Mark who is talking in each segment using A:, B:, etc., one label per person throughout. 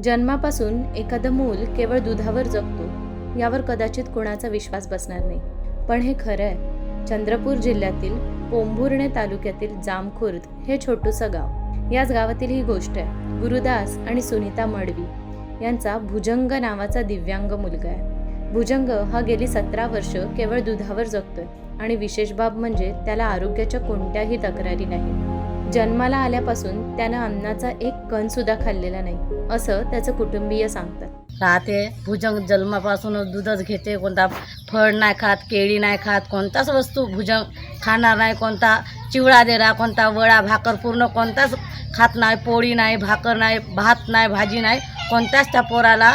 A: जन्मापासून एखादं मूल केवळ दुधावर जगतो यावर कदाचित कोणाचा विश्वास बसणार नाही. पण हे खरं आहे चंद्रपूर जिल्ह्यातील पोंभुर्णे तालुक्यातील जामखुर्द हे छोटूसं गाव. याच गावातील ही गोष्ट आहे गुरुदास आणि सुनीता मडवी यांचा भुजंग नावाचा दिव्यांग मुलगा आहे. भुजंग हा गेली सतरा वर्ष केवळ दुधावर जगतोय आणि विशेष बाब म्हणजे त्याला आरोग्याच्या कोणत्याही तक्रारी नाही जन्माला आल्यापासून त्यानं अन्नाचा एक कण सुद्धा खाल्लेला नाही असं त्याचं कुटुंबीय सांगतात.
B: राहते भुजंग जन्मापासूनच दूधच घेते कोणता फळ नाही खात केळी नाही खात कोणताच वस्तू भुजंग खाणार नाही कोणता चिवडा देरा कोणता वडा भाकर पूर्ण कोणताच खात नाही पोळी नाही भाकर नाही भात नाही भाजी नाही कोणत्याच त्या पोराला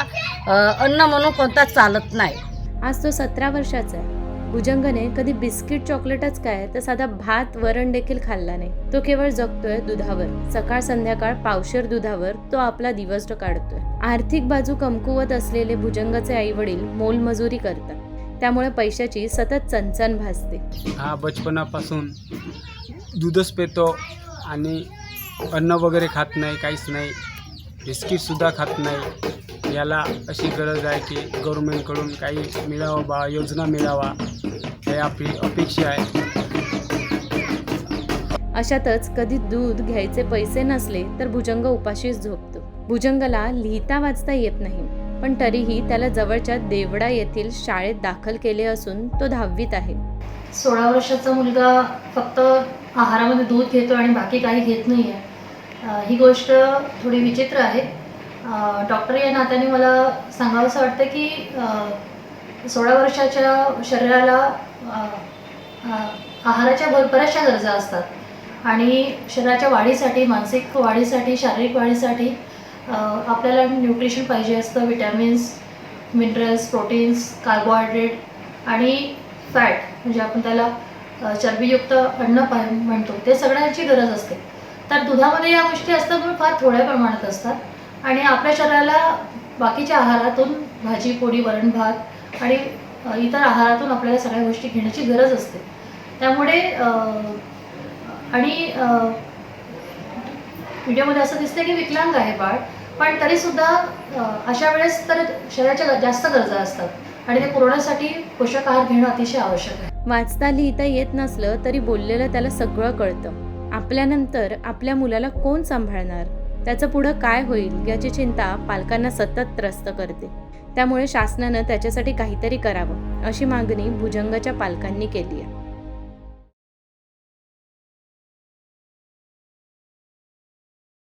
B: अन्न म्हणून कोणताच चालत नाही.
A: आज तो सतरा वर्षाचा आहे. भुजंगने कधी बिस्किट चॉकलेटच काय तर साधा भात वरण देखील खाल्ला नाही. तो केवळ जगतोय दुधावर. सकाळ संध्याकाळ पावशेर दुधावर तो आपला दिवस काढतोय. आर्थिक बाजू कमकुवत असलेले भुजंगचे आई वडील मोलमजुरी करतात. त्यामुळे पैशाची सतत चणचण भासते.
C: हा बचपनापासून दूधच पितो आणि अन्न वगैरे खात नाही काहीच नाही. बिस्किटसुद्धा खात नाही. याला अशी गरज आहे की गव्हर्मेंटकडून काही मिळावं बा योजना मिळावा हे आपली अपेक्षा आहे.
A: अशातच कधी दूध घ्यायचे पैसे नसले तर भुजंग उपाशीच झोपतो. भुजंगला लिहिता वाचता येत नाही पण तरीही त्याला जवळच्या देवडा येथील शाळेत दाखल केले असून तो दहावीत आहे.
D: सोळा वर्षाचा मुलगा फक्त आहारामध्ये दूध घेतो आणि बाकी काही घेत नाही आहे ही गोष्ट थोडी विचित्र आहे. डॉक्टर या नात्याने मला सांगावंसं वाटतं की सोळा वर्षाच्या शरीराला आहाराच्या भर बऱ्याचशा गरजा असतात. आणि शरीराच्या वाढीसाठी मानसिक वाढीसाठी शारीरिक वाढीसाठी आपल्याला न्यूट्रिशन पाहिजे असतं. विटॅमिन्स मिनरल्स प्रोटीन्स कार्बोहायड्रेट आणि फॅट म्हणजे आपण त्याला चरबीयुक्त अन्न पा म्हणतो. ते सगळ्यांची गरज असते. तर दुधामध्ये या गोष्टी असतात पण फार थोड्या प्रमाणात असतात. आणि आपल्या शरीराला बाकीच्या आहारातून भाजी पोळी वरण भात आणि इतर आहारातून आपल्याला सगळ्या गोष्टी घेण्याची गरज असते. त्यामुळे आणि व्हिडिओमध्ये असं दिसतं की विकलांग आहे बाळ पण तरीसुद्धा अशा वेळेस तर शरीराच्या जास्त गरजा असतात आणि ते पुरवण्यासाठी पोषक आहार घेणं अतिशय आवश्यक आहे.
A: वाचता लिहिता येत नसलं तरी बोललेलं त्याला सगळं कळतं. आपल्यानंतर आपल्या मुलाला कोण सांभाळणार? त्याचं पुढं काय होईल याची चिंता पालकांना सतत त्रस्त करते. त्यामुळे शासनानं त्याच्यासाठी काहीतरी करावं अशी मागणी भुजंगच्या पालकांनी केली आहे.